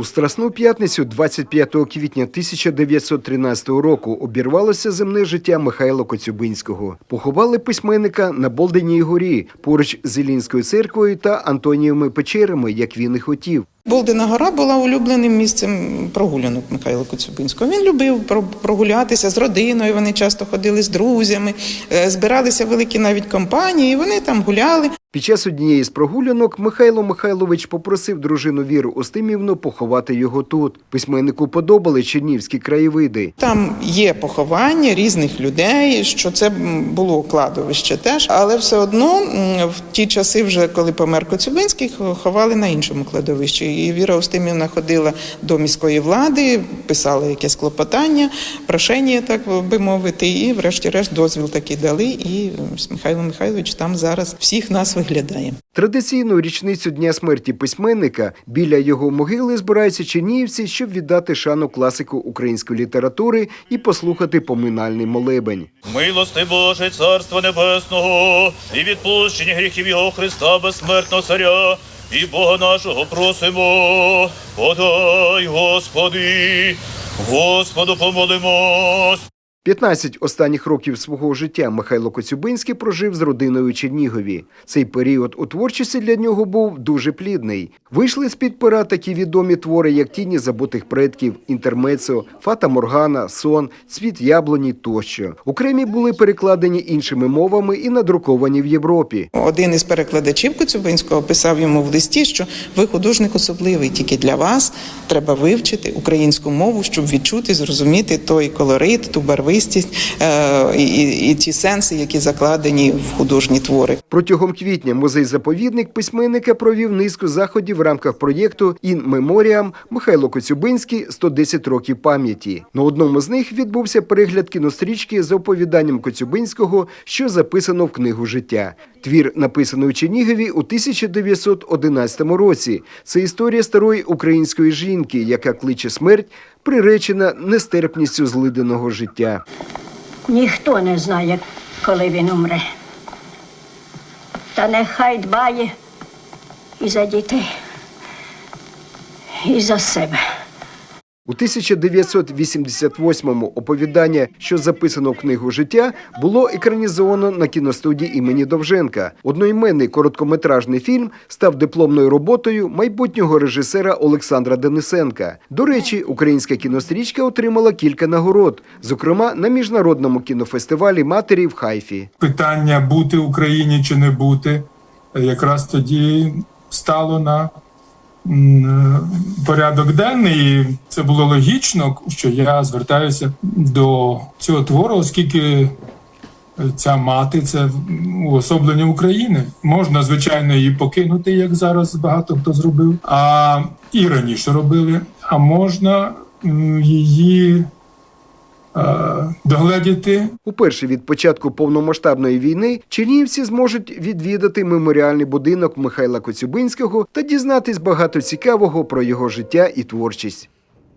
У Страсну п'ятницю, 25 квітня 1913 року, обірвалося земне життя Михайла Коцюбинського. Поховали письменника на Болденій горі поруч з Ілінською церквою та Антонієвими печерами, як він і хотів. Болдина гора була улюбленим місцем прогулянок Михайла Коцюбинського. Він любив про- прогулятися з родиною. Вони часто ходили з друзями, е, збиралися великі навіть компанії. Вони там гуляли. Під час однієї з прогулянок Михайло Михайлович попросив дружину Віру Остимівну поховати його тут. Письменнику подобали чернівські краєвиди. Там є поховання різних людей, що це було кладовище теж, але все одно в ті часи, вже коли помер Коцюбинський, ховали на іншому кладовищі. І Віра Остимівна ходила до міської влади, писала якесь клопотання, прошення, так би мовити, і врешті-решт дозвіл такий дали. І Михайло Михайлович там зараз всіх нас виглядає. Традиційну річницю дня смерті письменника біля його могили збираються чернігівці, щоб віддати шану класику української літератури і послухати поминальний молебень. Милости Боже, Царства Небесного, і відпущення гріхів Його Христа, безсмертного Царя, і Бога нашого просимо, подай, Господи, Господу помолимось. 15 останніх років свого життя Михайло Коцюбинський прожив з родиною у Чернігові. Цей період у творчості для нього був дуже плідний. Вийшли з-під пера такі відомі твори, як Тіні забутих предків, Інтермецо, Фата Моргана, Сон, Цвіт яблуні тощо. Окремі були перекладені іншими мовами і надруковані в Європі. Один із перекладачів Коцюбинського писав йому в листі, що ви художник особливий, тільки для вас треба вивчити українську мову, щоб відчути, зрозуміти той колорит, ту барвистість е, і, і, і ті сенси, які закладені в художні твори. Протягом квітня музей-заповідник письменника провів низку заходів в рамках проєкту «Ін Меморіам Михайло Коцюбинський 110 років пам'яті. На одному з них відбувся перегляд кінострічки з оповіданням Коцюбинського, що записано в книгу життя. Твір написаний у Чернігові у 1911 році. Це історія старої української жінки, яка кличе смерть, приречена нестерпністю злиденого життя. Ніхто не знає, коли він умре. Та нехай дбає і за дітей, і за себе. У 1988-му оповідання, що записано в книгу життя, було екранізовано на кіностудії імені Довженка. Одноіменний короткометражний фільм став дипломною роботою майбутнього режисера Олександра Денисенка. До речі, українська кінострічка отримала кілька нагород, зокрема на міжнародному кінофестивалі матері в Хайфі. питання бути Україні чи не бути, якраз тоді стало на порядок денний. І це було логічно, що я звертаюся до цього твору, оскільки ця мати це уособлення України. Можна, звичайно, її покинути, як зараз багато хто зробив, а і раніше робили. А можна її е, догледіти Уперше від початку повномасштабної війни чернігівці зможуть відвідати меморіальний будинок Михайла Коцюбинського та дізнатись багато цікавого про його життя і творчість.